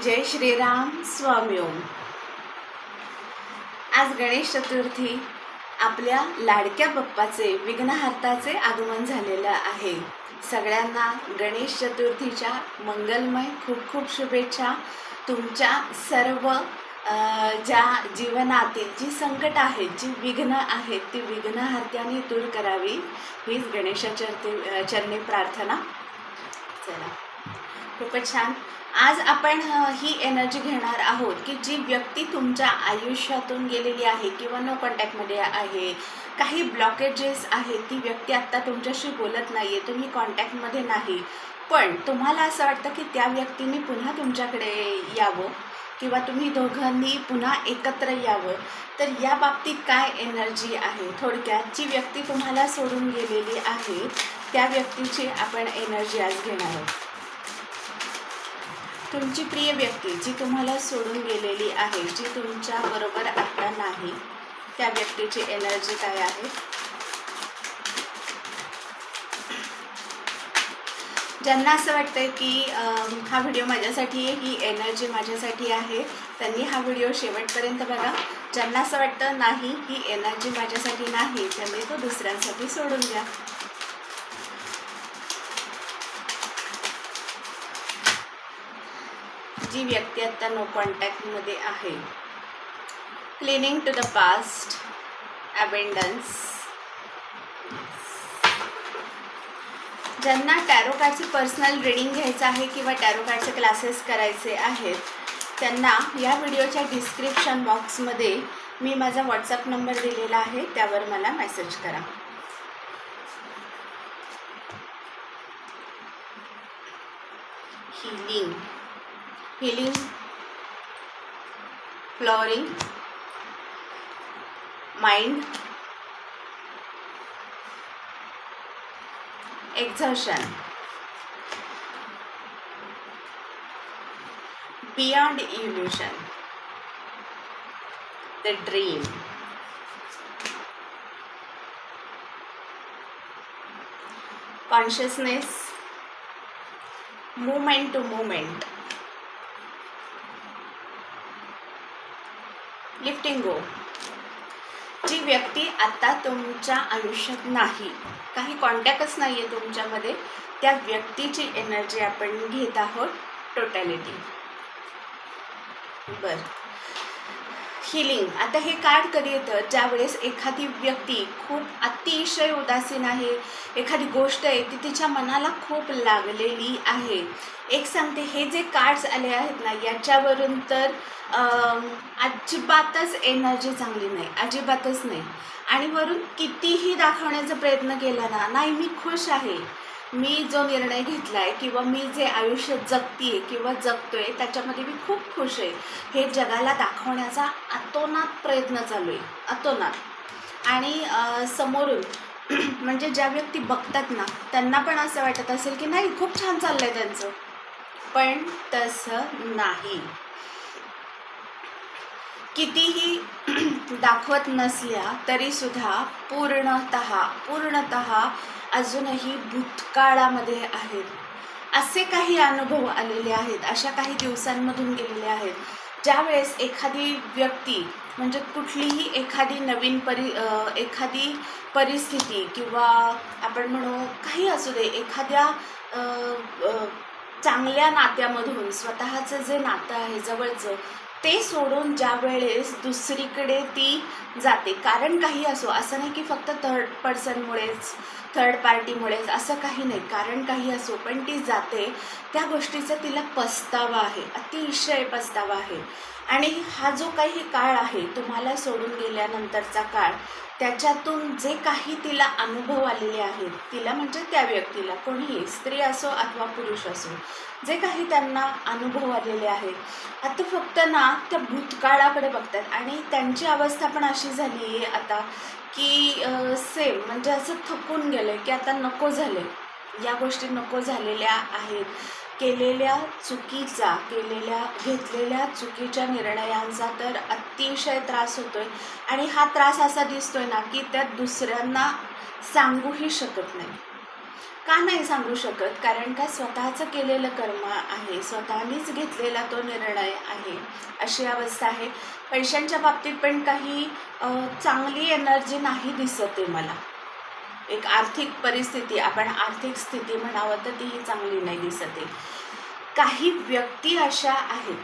जय श्रीराम स्वामी ओम. आज गणेश चतुर्थी आपल्या लाडक्या बाप्पाचे विघ्नहर्ताचे आगमन झालेलं आहे. सगळ्यांना गणेश चतुर्थीच्या मंगलमय खूप खूप शुभेच्छा. तुमच्या सर्व ज्या जीवनातील जी संकट आहेत जी विघ्न आहेत ती विघ्नहर्त्याने दूर करावी. हीच गणेशाचरती चरणी प्रार्थना. चला. खूपच छान. आज आपण ही एनर्जी घेणार आहोत की जी व्यक्ती तुमच्या आयुष्यातून गेलेली आहे किंवा नो कॉन्टॅक्टमध्ये आहे काही ब्लॉकेजेस आहेत ती व्यक्ती आत्ता तुमच्याशी बोलत नाही आहे तुम्ही कॉन्टॅक्टमध्ये नाही. पण तुम्हाला असं वाटतं की त्या व्यक्तीने पुन्हा तुमच्याकडे यावं किंवा तुम्ही दोघांनी पुन्हा एकत्र यावं? तर या बाबतीत काय एनर्जी आहे? थोडक्यात जी व्यक्ती तुम्हाला सोडून गेलेली आहे त्या व्यक्तीची आपण एनर्जी आज घेणार आहोत. तुमची प्रिय व्यक्ती जी तुम्हाला सोडून गेलेली आहे जी तुमच्या बरोबर आता नाही त्या व्यक्तीची एनर्जी काय आहे? ज्यांना असं वाटतंय की हा व्हिडिओ माझ्यासाठी आहे ही एनर्जी माझ्यासाठी आहे त्यांनी हा व्हिडिओ शेवटपर्यंत बघा. ज्यांना असं वाटतं नाही ही एनर्जी माझ्यासाठी नाही त्यांनी तो दुसऱ्यांसाठी सोडून द्या. जी व्यक्ती आता नो कॉन्टॅक्टमध्ये आहे. Cleaning to the past abundance ज्यांना टॅरो पर्सनल रिडिंग घ्यायचं आहे किंवा टॅरो कार्डचे क्लासेस करायचे आहेत त्यांना या व्हिडिओच्या डिस्क्रिप्शन बॉक्समध्ये मी माझा व्हॉट्सअप नंबर दिलेला आहे त्यावर मला मेसेज करा. Healing healing. Flowering mind. Exertion. Beyond illusion. The dream. Consciousness. Moment to moment. Lifting गो जी व्यक्ती आता तुमच्या आयुष्यात नाही काही कॉन्टॅक्टच नाही आहे तुमच्यामध्ये त्या व्यक्तीची एनर्जी आपण घेत आहोत टोटॅलिटी बरं. हिलिंग आता हे कार्ड कधी येतं? ज्यावेळेस एखादी व्यक्ती खूप अतिशय उदासीन आहे एखादी गोष्ट आहे ती तिच्या मनाला खूप लागलेली आहे. एक सांगते हे जे कार्ड्स आले आहेत ना याच्यावरून तर अजिबातच एनर्जी चांगली नाही अजिबातच नाही. आणि वरून कितीही दाखवण्याचा प्रयत्न केला ना नाही मी खुश आहे. मी जो निर्णय घेतला आहे किंवा मी जे आयुष्य जगतीये किंवा जगतोय त्याच्यामध्ये मी खूप खुश आहे. हे जगाला दाखवण्याचा अतोनात प्रयत्न चालू आहे अतोनात. आणि समोरून म्हणजे ज्या व्यक्ती बघतात ना त्यांना पण असं वाटत असेल की नाही खूप छान चाललं आहे त्यांचं. पण तसं नाही. कितीही दाखवत नसल्या तरीसुद्धा पूर्णत पूर्णत अजूनही भूतकाळामध्ये आहेत. असे काही अनुभव आलेले आहेत अशा काही दिवसांमधून गेलेले आहेत ज्यावेळेस एखादी व्यक्ती म्हणजे कुठलीही एखादी नवीन परि एखादी परिस्थिती किंवा आपण म्हणू काही असू दे एखाद्या चांगल्या नात्यामधून स्वतःचं जे नातं आहे जवळचं ते सोडून ज्या वेळेस दुसरीकडे ती जाते. कारण काही असो असं नाही की फक्त थर्ड पर्सनमुळेच थर्ड पार्टीमुळेच असं काही नाही. कारण काही असो पण ती जाते. त्या गोष्टीचा तिला पस्तावा आहे अतिशय पस्तावा आहे. आणि हा जो काही काळ आहे तुम्हाला सोडून गेल्यानंतरचा काळ त्याच्यातून जे काही तिला अनुभव आलेले आहेत तिला म्हणजे त्या व्यक्तीला कोणीही स्त्री असो अथवा पुरुष असो जे काही त्यांना अनुभव आलेले आहेत आता फक्त ना त्या भूतकाळाकडे बघतात. आणि त्यांची अवस्था पण अशी झाली आहे आता की सेम म्हणजे असं थकून गेलं की आता नको झाले. या गोष्टी नको झालेल्या आहेत. केलेल्या चुकीचा केलेल्या घेतलेल्या चुकीच्या निर्णयांचा तर अतिशय त्रास होतोय. आणि हा त्रास असा दिसतोय ना की त्या दुसऱ्यांना सांगूही शकत नाही. का नाही सांगू शकत? कारण का स्वतःचं केलेलं कर्म आहे स्वतःनीच घेतलेला तो निर्णय आहे अशी अवस्था आहे. पैशांच्या बाबतीत पण काही चांगली एनर्जी नाही दिसत आहे मला. एक आर्थिक परिस्थिती आपण आर्थिक स्थिती म्हणावं तर तीही चांगली नाही दिसत आहे. काही व्यक्ती अशा आहेत.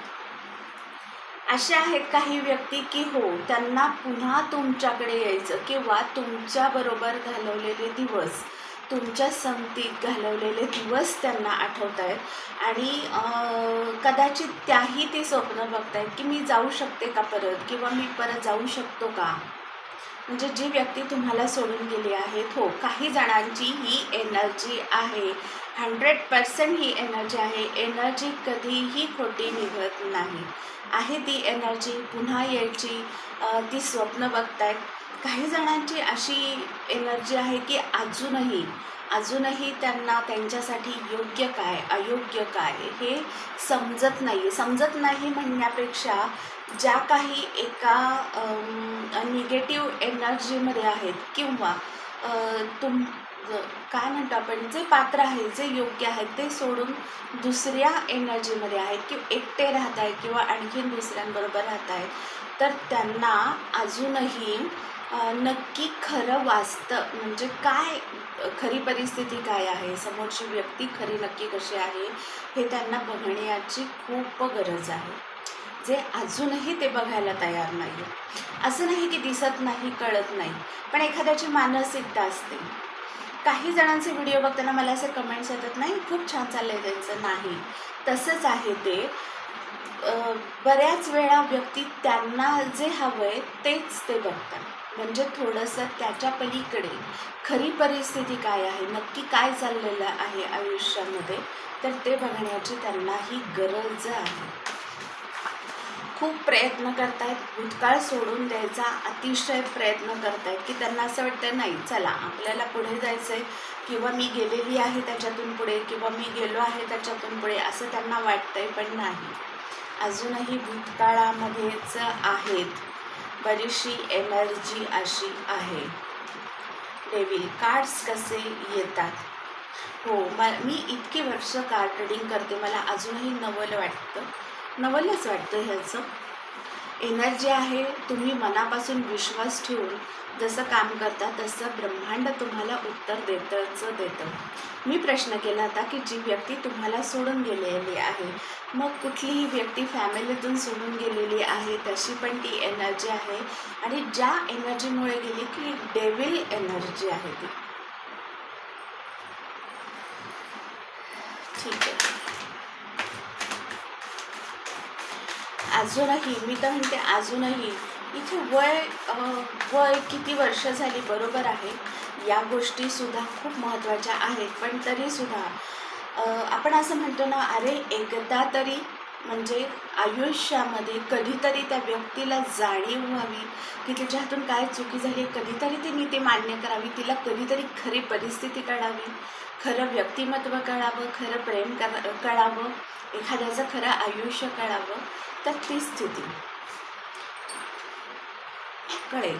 अशा आहेत काही व्यक्ती की हो त्यांना पुन्हा तुमच्याकडे यायचं किंवा तुमच्याबरोबर घालवलेले दिवस तुमच्या संगतीत घालवलेले दिवस त्यांना आठवत आहेत आणि कदाचित त्याही ते स्वप्न बघतायत की मी जाऊ शकते का परत किंवा मी परत जाऊ शकतो का? म्हणजे जी व्यक्ती तुम्हाला सोडून गेली आहेत हो काही जणांची ही एनर्जी आहे. हंड्रेड पर्सेंट ही एनर्जी आहे. एनर्जी कधीही खोटी निघत नाही. आहे ती एनर्जी. पुन्हा यायची ती स्वप्न बघतायत. काही जणांची अशी एनर्जी आहे की अजूनही अजूनही त्यांना त्यांच्यासाठी योग्य काय अयोग्य काय हे समजत नाही समजत नाही म्हणण्यापेक्षा ज्या काही एका निगेटिव्ह एनर्जीमध्ये आहेत किंवा तुम काय म्हणतो आपण जे पात्र आहे जे योग्य आहेत ते सोडून दुसऱ्या एनर्जीमध्ये आहेत किंवा एकटे राहत आहेत किंवा आणखीन दुसऱ्यांबरोबर राहत आहेत तर त्यांना अजूनही नक्की खरं वाचतं. म्हणजे काय खरी परिस्थिती काय आहे? समोरची व्यक्ती खरी नक्की कशी आहे? हे त्यांना बघण्याची खूप गरज आहे. जे अजूनही ते बघायला तयार नाही असं नाही की दिसत नाही कळत नाही. पण एखाद्याची मानसिकता असते. काही जणांचे व्हिडिओ बघताना मला असे कमेंट्स येतात नाही खूप छान चाललं आहे त्यांचं. नाही. तसंच आहे ते. बऱ्याच वेळा व्यक्ती त्यांना जे हवं आहे तेच ते बघतात. म्हणजे थोडंसं त्याच्या पलीकडे खरी परिस्थिती काय आहे नक्की काय चाललेलं आहे आयुष्यामध्ये तर ते बघण्याची त्यांनाही गरज आहे. खूप प्रयत्न करतायत भूतकाळ सोडून द्यायचा अतिशय प्रयत्न करतायत की त्यांना असं वाटतं नाही चला आपल्याला पुढे जायचं आहे किंवा मी गेलेली आहे त्याच्यातून पुढे किंवा मी गेलो आहे त्याच्यातून पुढे असं त्यांना वाटतंय पण नाही. अजूनही भूतकाळामध्येच आहेत. बरीचशी एनर्जी अशी आहे. डेविल कार्ड्स कसे येतात? हो म मी इतकी वर्ष कार्ड रिडिंग करते मला अजूनही नवल वाटतं. नवलच वाटतं ह्याचं. एनर्जी आहे तुम्ही मनापासून विश्वास ठेवून जसं काम करता तसं ब्रह्मांड तुम्हाला उत्तर देतंच देतं. मी प्रश्न केला होता की जी व्यक्ती तुम्हाला सोडून गेलेली आहे मग कुठलीही व्यक्ती फॅमिलीतून सोडून गेलेली आहे तशी पण ती एनर्जी आहे आणि ज्या एनर्जीमुळे गेली की डेविल एनर्जी आहे ती ठीक आहे अजूनही मी तर म्हणते अजूनही इथे वय वय किती वर्ष झाली बरोबर आहे या गोष्टीसुद्धा खूप महत्त्वाच्या आहेत. पण तरीसुद्धा आपण असं म्हणतो ना अरे एकदा तरी म्हणजे आयुष्यामध्ये कधीतरी त्या व्यक्तीला जाणीव व्हावी की तिच्या हातून काय चुकी झाली कधीतरी तिने ती मान्य करावी तिला कधीतरी खरी परिस्थिती कळावी खरं व्यक्तिमत्व कळावं खरं प्रेम कर कळावं एखाद्याचं खरं आयुष्य कळावं. तर ती स्थिती. कळेल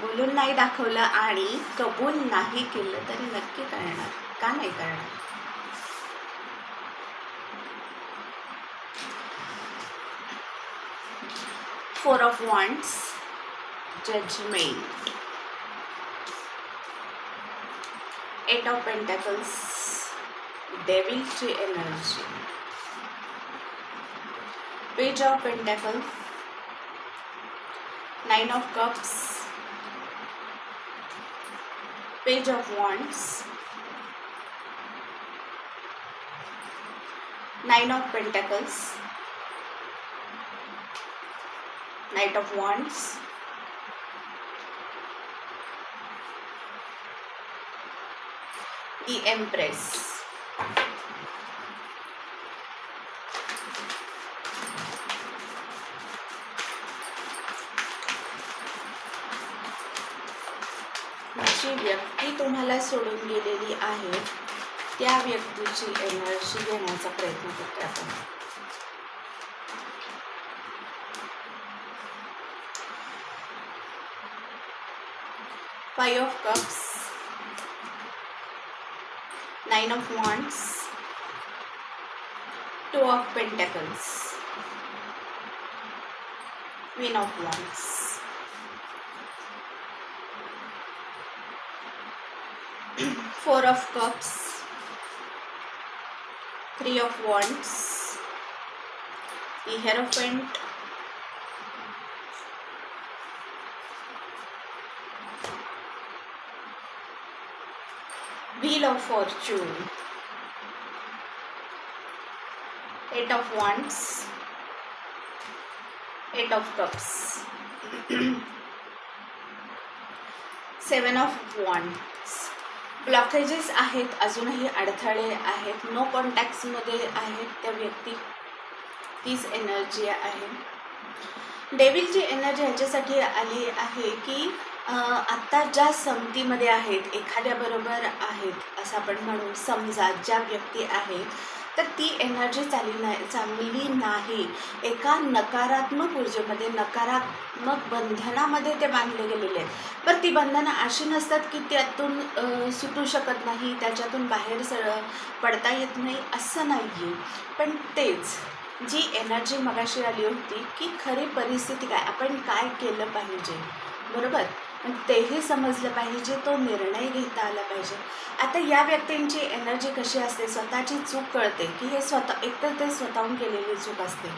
बोलून नाही दाखवलं आणि कबूल नाही केलं तरी नक्की कळणार. का नाही करणार four of wands judgement eight of pentacles डेविलची energy page of pentacles nine of cups. Page of wands. Nine of pentacles. Knight of wands. The empress. व्यक्ती तुम्हाला सोडून गेलेली आहे त्या व्यक्तीची एनर्जी घेण्याचा प्रयत्न करतो आपण. Five of cups nine of wands two of pentacles queen of wands four of cups. Three of wands. The hierophant. Wheel of fortune. Eight of wands. Eight of cups. Seven of wands. Blockages आहेत अजूनही अडथळे आहेत. No कॉन्टॅक्ट्समध्ये आहेत त्या व्यक्ती. तीच energy आहे. डेविलची energy ह्याच्यासाठी आली आहे की आत्ता ज्या समतीमध्ये आहेत एखाद्याबरोबर आहेत असं आपण म्हणू समजा ज्या व्यक्ती आहेत तर ती एनर्जी चालली नाही चांगली नाही. एका नकारात्मक ऊर्जेमध्ये नकारात्मक बंधनामध्ये ते बांधले गेलेले आहेत. पण ती बंधनं अशी नसतात की त्यातून सुटू शकत नाही त्याच्यातून बाहेर सर पडता येत नाही असं नाही आहे पण तेच जी एनर्जी मगाशी आली होती की खरी परिस्थिती काय आपण काय केलं पाहिजे? बरोबर? पण तेही समजलं पाहिजे तो निर्णय घेता आला पाहिजे. आता या व्यक्तींची एनर्जी कशी असते स्वतःची चूक कळते की हे स्वतः एकतर ते स्वतःहून केलेली चूक असते.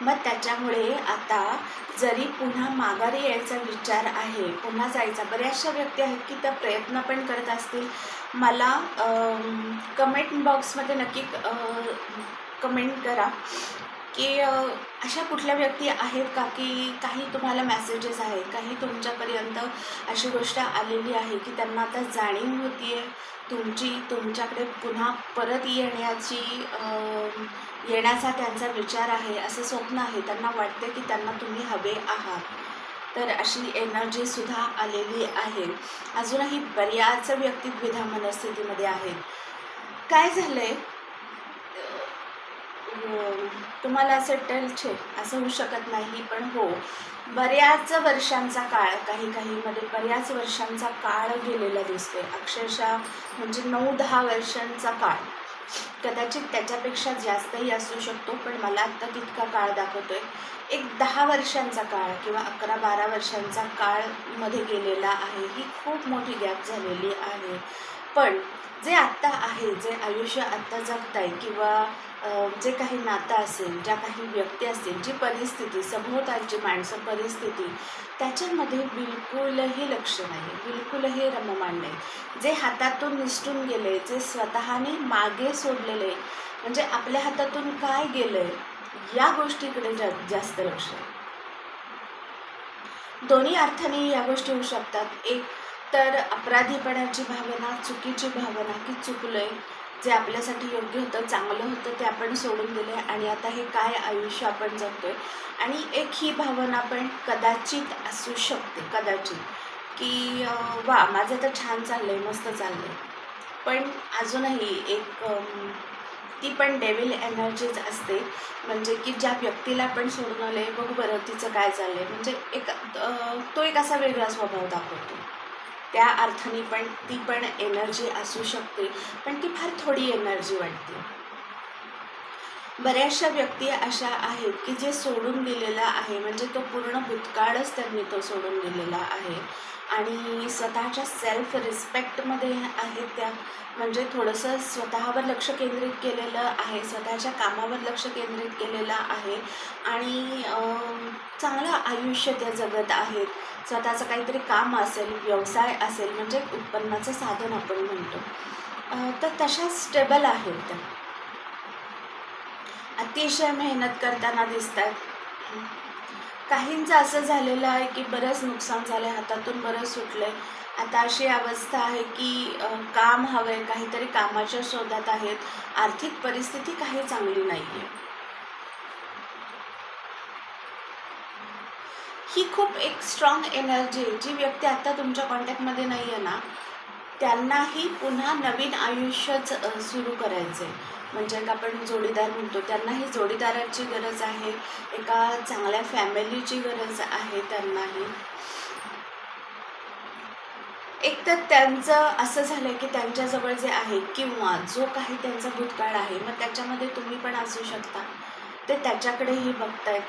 मग त्याच्यामुळे आता जरी पुन्हा माघारी यायचा विचार आहे पुन्हा जायचा बऱ्याचशा व्यक्ती आहेत की त्या प्रयत्न पण करत असतील. मला कमेंट बॉक्समध्ये नक्की कमेंट करा. की अशा कुठल्या व्यक्ती आहेत का की काही तुम्हाला मेसेजेस आहेत काही तुमच्यापर्यंत अशी गोष्ट आलेली आहे की त्यांना आता जाणीव होती आहे तुमची तुमच्याकडे पुन्हा परत येण्याची येण्याचा त्यांचा विचार आहे असं स्वप्न आहे. त्यांना वाटते की त्यांना तुम्ही हवे आहात. तर अशी एनर्जीसुद्धा आलेली आहे. अजूनही बऱ्याच व्यक्ती द्विधा मनस्थितीमध्ये आहेत. काय झालं आहे हो, तुम्हाला असं वाटेल छे असं होऊ शकत नाही पण हो. बऱ्याच वर्षांचा काळ काही काहीमध्ये बऱ्याच वर्षांचा काळ गेलेला दिसतोय. अक्षरशः म्हणजे नऊ दहा वर्षांचा काळ. कदाचित त्याच्यापेक्षा जास्तही असू शकतो पण मला आत्ता तितका काळ दाखवतोय. एक दहा वर्षांचा काळ किंवा अकरा बारा वर्षांचा काळमध्ये गेलेला आहे. ही खूप मोठी गॅप झालेली आहे. पण जे आत्ता आहे जे आयुष्य आत्ता जगत आहे किंवा जे काही नातं असेल ज्या काही व्यक्ती असतील जी परिस्थिती सभोवतालची माणसं परिस्थिती त्याच्यामध्ये बिलकुलही लक्ष नाही बिलकुलही रममाण नाही. जे हातातून निसटून गेले जे स्वतःने मागे सोडलेले म्हणजे आपल्या हातातून काय गेलंय या गोष्टीकडे जा जास्त लक्ष. आहे दोन्ही अर्थाने या गोष्टी होऊ शकतात. एक तर अपराधीपणाची भावना चुकीची भावना की चुकलंय जे आपल्यासाठी योग्य होतं चांगलं होतं ते आपण सोडून दिले आणि आता हे काय आयुष्य आपण जगतोय? आणि एक ही भावना पण कदाचित असू शकते कदाचित. की वा माझं तर छान चाललंय मस्त चाललंय. पण अजूनही एक ती पण डेव्हिल एनर्जीज असते. म्हणजे की ज्या व्यक्तीला आपण सोडून आले बघू बरं तिचं काय चाललंय. म्हणजे एक तो एक असा वेगळा स्वभाव दाखवतो. त्या अर्थाने पण ती पण एनर्जी असू शकते. पण ती फार थोडी एनर्जी वाटते. बऱ्याचशा व्यक्ती अशा आहेत की जे सोडून दिलेला आहे. म्हणजे तो पूर्ण भूतकाळच त्यांनी तो सोडून दिलेला आहे. आणि स्वतःच्या सेल्फ रिस्पेक्टमध्ये आहेत त्या. म्हणजे थोडंसं स्वतःवर लक्ष केंद्रित केलेलं आहे. स्वतःच्या कामावर लक्ष केंद्रित केलेलं आहे. आणि चांगलं आयुष्य त्या जगत आहेत. स्वतःचं काहीतरी काम असेल व्यवसाय असेल म्हणजे उत्पन्नाचं साधन आपण म्हणतो. तर तशा स्टेबल आहेत त्या. अतिशय मेहनत करताना दिसत आहेत काहींचं असं झालेलं आहे की बरंच नुकसान झालं आहे हातातून बरंच सुटलं आहे आता अशी अवस्था आहे की काम हवं आहे काहीतरी कामाच्या शोधात आहेत. आर्थिक परिस्थिती काही चांगली नाही आहे ही खूप एक स्ट्रॉंग एनर्जी आहे. जी व्यक्ती आता तुमच्या कॉन्टॅक्टमध्ये नाही आहे ना त्यांनाही पुन्हा नवीन आयुष्यच सुरू करायचं आहे म्हणजे एक आपण जोडीदार म्हणतो त्यांनाही जोडीदाराची गरज आहे. एका चांगल्या फॅमिलीची गरज आहे त्यांनाही. एक तर त्यांचं असं झालं की त्यांच्याजवळ जे आहे किंवा जो काही त्यांचा भूतकाळ आहे मग त्याच्यामध्ये तुम्ही पण असू शकता. ते त्याच्याकडेही बघतायत.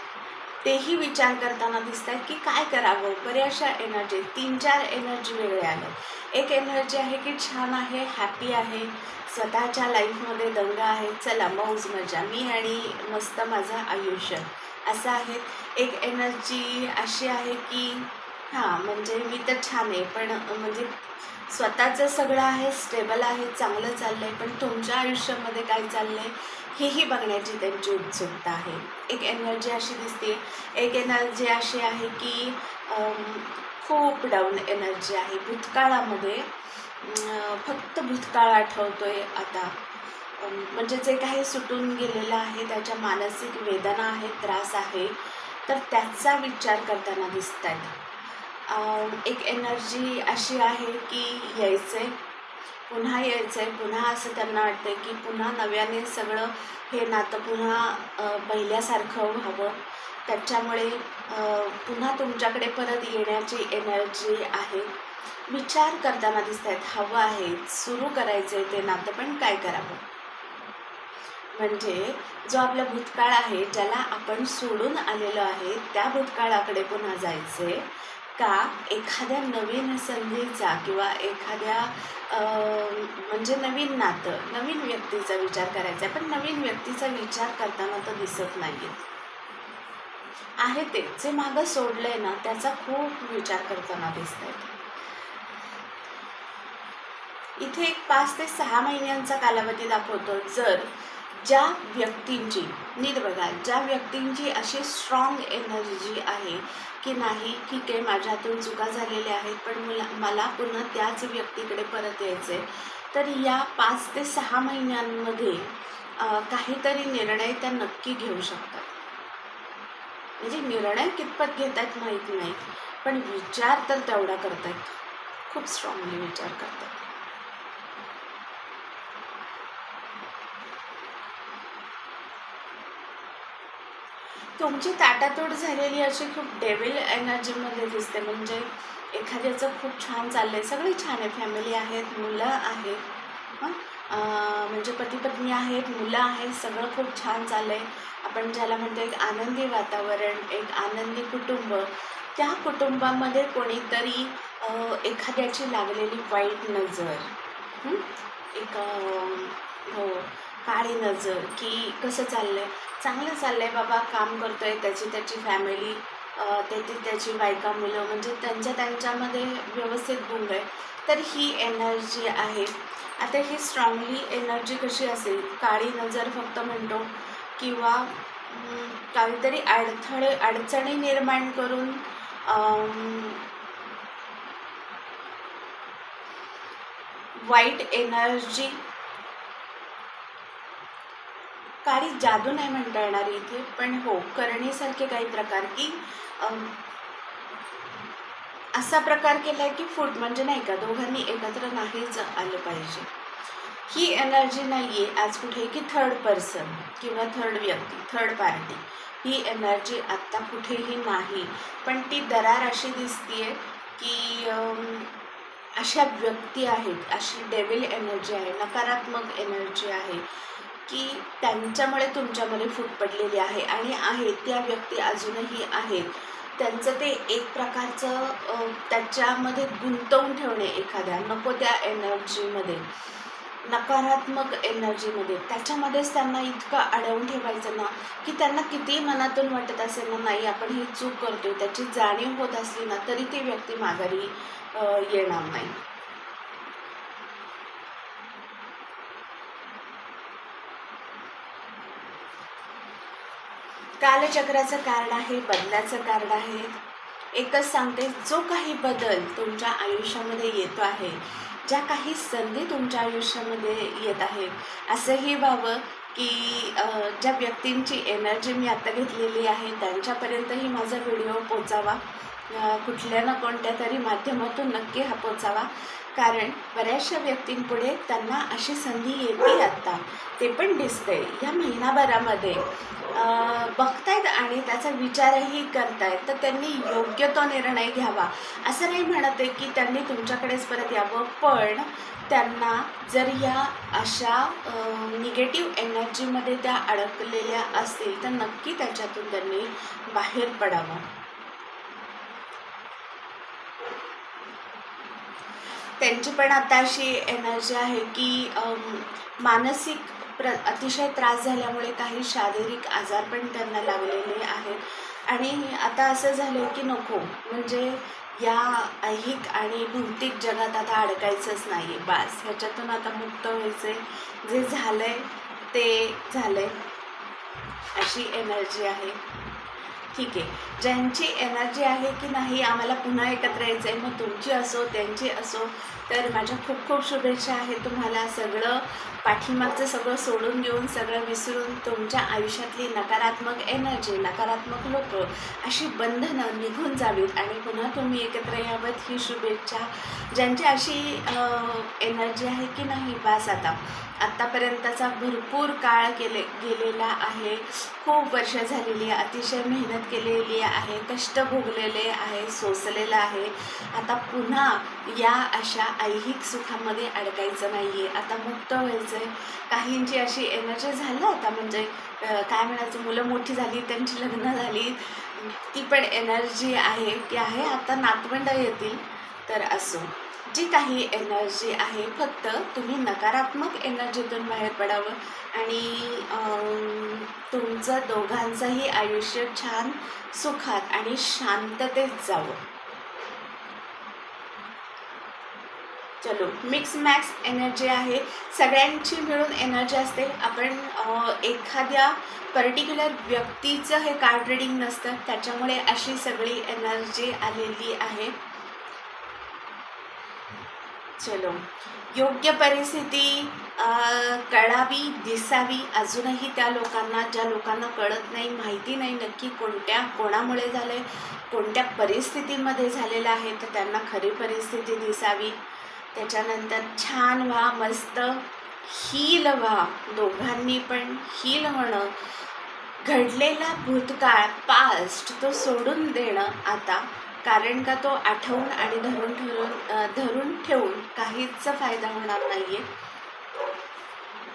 तेही विचार करताना दिसत आहेत की काय करावं? बऱ्याचशा एनर्जी तीन चार एनर्जी वेगळे आल्या एक एनर्जी आहे की छान आहे हॅपी आहे. स्वतःच्या लाईफमध्ये दंगा आहे. चला मौज मजा. मी आणि मस्त माझं आयुष्य. असं आहे. एक एनर्जी अशी आहे की हां म्हणजे मी तर छान आहे पण म्हणजे स्वतःचं सगळं आहे स्टेबल आहे चांगलं चाललं आहे पण तुमच्या आयुष्यामध्ये काय चाललं आहे हेही बघण्याची त्यांची उत्सुकता आहे. एक एनर्जी अशी दिसते. एक एनर्जी अशी आहे की खूप डाऊन एनर्जी आहे. भूतकाळामध्ये फक्त भूतकाळ आठवतो आहे आता म्हणजे जे काही सुटून गेलेलं आहे त्याच्या मानसिक वेदना आहेत त्रास आहे तर त्याचा विचार करताना दिसत आहेत एक एनर्जी अशी आहे की यायचं आहे पुन्हा यायचं आहे पुन्हा असं त्यांना वाटतं की पुन्हा नव्याने सगळं हे नातं पुन्हा पहिल्यासारखं व्हावं. त्याच्यामुळे पुन्हा तुमच्याकडे परत येण्याची एनर्जी आहे. विचार करताना दिसत आहेत हवं आहे सुरू करायचं आहे ते नातं पण काय करावं? म्हणजे जो आपला भूतकाळ आहे ज्याला आपण सोडून आलेलो आहे त्या भूतकाळाकडे पुन्हा जायचं आहे का एखाद्या नवीन संधीचा किंवा एखाद्या म्हणजे नवीन नातं नवीन व्यक्तीचा विचार करायचा आहे पण नवीन व्यक्तीचा विचार करताना तर दिसत नाही आहे ते. जे मागं सोडलंय ना त्याचा खूप विचार करताना दिसत आहेत इथे एक पाच ते सहा महिन्यांचा कालावधी दाखवतो. जर ज्या व्यक्तींची नीट बघा ज्या व्यक्तींची अशी स्ट्रॉंग एनर्जी आहे की नाही ठीक आहे माझ्यातून चुका झालेल्या आहेत पण मला मला पुन्हा त्याच व्यक्तीकडे परत यायचं आहे तर या पाच ते सहा महिन्यांमध्ये काहीतरी निर्णय त्या नक्की घेऊ शकतात. म्हणजे निर्णय कितपत घेत आहेत माहीत नाही पण विचार तर तेवढा करतायत. खूप स्ट्रॉंगली विचार करतात तुमची ताटातोड झालेली अशी खूप डेव्हिल एनर्जीमध्ये दिसते. म्हणजे एखाद्याचं खूप छान चाललं आहे सगळी छान आहे. फॅमिली आहेत मुलं आहेत. म्हणजे पती पत्नी आहेत मुलं आहेत. सगळं खूप छान चाललं आहे आपण ज्याला म्हणतो एक आनंदी वातावरण एक आनंदी कुटुंब. त्या कुटुंबामध्ये कोणीतरी एखाद्याची लागलेली वाईट नजर एक हो काळी नजर की कसं चाललं आहे चांगलं चाललं आहे बाबा काम करतो आहे त्याची त्याची फॅमिली त्याची त्याची बायका मुलं म्हणजे त्यांच्या त्यांच्यामध्ये व्यवस्थित गुंग आहे. तर ही एनर्जी आहे. आता ही स्ट्रॉंगली एनर्जी कशी असेल? काळी नजर फक्त म्हणतो किंवा काहीतरी अडथळे अडचणी निर्माण करून वाईट एनर्जी काळी जादू नाही म्हणता येणार इथे पण हो करणीसारखे काही प्रकार की असा प्रकार केलाय की फूट म्हणजे नाही का दोघांनी एकत्र नाहीच आलं पाहिजे. ही एनर्जी नाही आहे आज कुठे की थर्ड पर्सन किंवा थर्ड व्यक्ती थर्ड पार्टी ही एनर्जी आत्ता कुठेही नाही. पण ती दरार अशी दिसतीये की अशा व्यक्ती आहेत अशी डेव्हिल एनर्जी आहे नकारात्मक एनर्जी आहे. की त्यांच्यामुळे तुमच्यामध्ये फूट पडलेली आहे आणि आहेत त्या व्यक्ती अजूनही आहेत. त्यांचं ते एक प्रकारचं त्याच्यामध्ये गुंतवून ठेवणे एखाद्या नको त्या एनर्जीमध्ये. नकारात्मक एनर्जीमध्ये. त्याच्यामध्येच त्यांना इतकं अडवून ठेवायचं ना की त्यांना कितीही मनातून वाटत असेल ना नाही आपण ही चूक करतोय त्याची जाणीव होत असली ना तरी ती व्यक्ती माघारी येणार नाही. कालचक्राचं कारण आहे बदलाचं कारण आहे. एकच सांगते जो काही बदल तुमच्या आयुष्यामध्ये येतो आहे ज्या काही संधी तुमच्या आयुष्यामध्ये येत आहे असंही व्हावं की ज्या व्यक्तींची एनर्जी मी आत्ता घेतलेली आहे त्यांच्यापर्यंतही माझा व्हिडिओ पोचावा. कुठल्या ना कोणत्या तरी माध्यमातून नक्की हा पोचावा. कारण बऱ्याचशा व्यक्तींपुढे त्यांना अशी संधी येते आत्ता ते पण दिसते या महिनाभरामध्ये बघतायत आणि त्याचा विचारही करतायत. तर त्यांनी योग्य तो निर्णय घ्यावा. असं नाही म्हणत आहे की त्यांनी तुमच्याकडेच परत यावं पण त्यांना जर या अशा निगेटिव्ह एनर्जीमध्ये त्या अडकलेल्या असतील तर नक्की त्याच्यातून त्यांनी बाहेर पडावं. त्यांची पण आता अशी एनर्जी आहे की मानसिक प्र अतिशय त्रास झाल्यामुळे काही शारीरिक आजार पण त्यांना लागलेले आहेत. आणि आता असं झालं की नको म्हणजे या ऐहिक आणि भौतिक जगात आता अडकायचंच नाही आहे बास. ह्याच्यातून आता मुक्त व्हायचं आहे जे झालं आहे ते झालं आहे अशी एनर्जी आहे. ठीक आहे. ज्यांची एनर्जी आहे की नाही आम्हाला पुन्हा एकत्र यायचं आहे मग तुमची असो त्यांची असो तर माझ्या खूप खूप शुभेच्छा आहेत तुम्हाला. सगळं पाठीमागचं सगळं सोडून देऊन सगळं विसरून तुमच्या आयुष्यातली नकारात्मक एनर्जी नकारात्मक लोक अशी बंधनं निघून जावीत. आणि पुन्हा तुम्ही एकत्र यावत ही शुभेच्छा. ज्यांची अशी एनर्जी आहे की नाही बास आता. आत्तापर्यंतचा भरपूर काळ केले गेलेला आहे. खूप वर्ष झालेली आहे. अतिशय मेहनत केलेली आहे. कष्ट भोगलेले आहे. सोसलेलं आहे. आता पुन्हा या अशा ऐहिक सुखामध्ये अडकायचं नाही आहे आता मुक्त व्हायचं आहे काहींची अशी एनर्जी झालं आता म्हणजे काय म्हणायचं? मुलं मोठी झाली त्यांची लग्न झाली. ती पण एनर्जी आहे की आहे. आता नातवंड येतील तर असो. जी काही एनर्जी आहे फक्त तुम्ही नकारात्मक एनर्जीतून बाहेर पडावं. आणि तुमचं दोघांचंही आयुष्य छान सुखात आणि शांततेत जावं. चलो मिक्स मॅक्स एनर्जी आहे. सगळ्यांची मिळून एनर्जी असते. आपण एखाद्या पर्टिक्युलर व्यक्तीचं हे कार्ड रिडिंग नसतं. त्याच्यामुळे अशी सगळी एनर्जी आलेली आहे. चलो. योग्य परिस्थिती कळावी दिसावी अजूनही त्या लोकांना ज्या लोकांना कळत नाही माहिती नाही नक्की कोणत्या कोणामुळे झालं आहे कोणत्या परिस्थितीमध्ये झालेलं आहे तर त्यांना खरी परिस्थिती दिसावी. त्याच्यानंतर छान व्हा मस्त हील व्हा दोघांनी पण हील होणं. घडलेला भूतकाळ पास्ट तो सोडून देणं आता. कारण का तो आठवून आणि धरून ठेवून धरून ठेवून काहीच फायदा होणार नाही आहे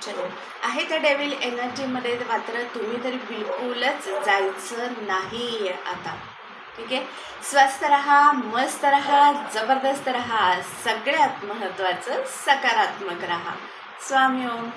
चलो. आहे त्या डेविल एनर्जीमध्ये मात्र तुम्ही तरी बिलकुलच जायचं नाही आहे आता. ठीक आहे? स्वस्त रहा मस्त रहा जबरदस्त रहा. सगळ्यात महत्त्वाचं सकारात्मक रहा. स्वामी ओम.